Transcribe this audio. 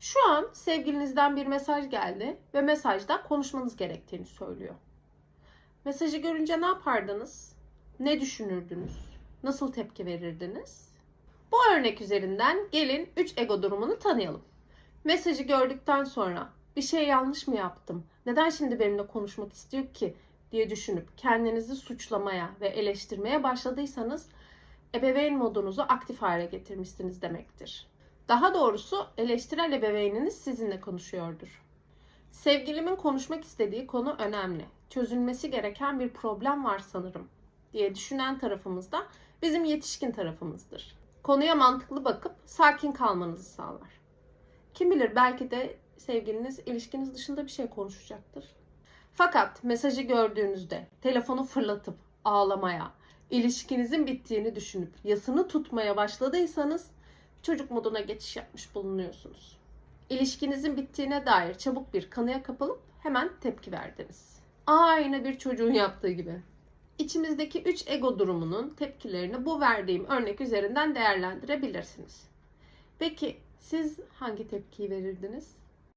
Şu an sevgilinizden bir mesaj geldi ve mesajda konuşmanız gerektiğini söylüyor. Mesajı görünce ne yapardınız? Ne düşünürdünüz? Nasıl tepki verirdiniz? Bu örnek üzerinden gelin 3 ego durumunu tanıyalım. Mesajı gördükten sonra bir şey yanlış mı yaptım? Neden şimdi benimle konuşmak istiyor ki diye düşünüp kendinizi suçlamaya ve eleştirmeye başladıysanız ebeveyn modunuzu aktif hale getirmişsiniz demektir. Daha doğrusu eleştirel ebeveyniniz sizinle konuşuyordur. Sevgilimin konuşmak istediği konu önemli. Çözülmesi gereken bir problem var sanırım diye düşünen tarafımız da bizim yetişkin tarafımızdır. Konuya mantıklı bakıp sakin kalmanızı sağlar. Kim bilir belki de sevgiliniz ilişkiniz dışında bir şey konuşacaktır. Fakat mesajı gördüğünüzde telefonu fırlatıp ağlamaya, ilişkinizin bittiğini düşünüp yasını tutmaya başladıysanız çocuk moduna geçiş yapmış bulunuyorsunuz. İlişkinizin bittiğine dair çabuk bir kanıya kapılıp hemen tepki verdiniz. Aynı bir çocuğun yaptığı gibi. İçimizdeki 3 ego durumunun tepkilerini bu verdiğim örnek üzerinden değerlendirebilirsiniz. Peki siz hangi tepkiyi verirdiniz?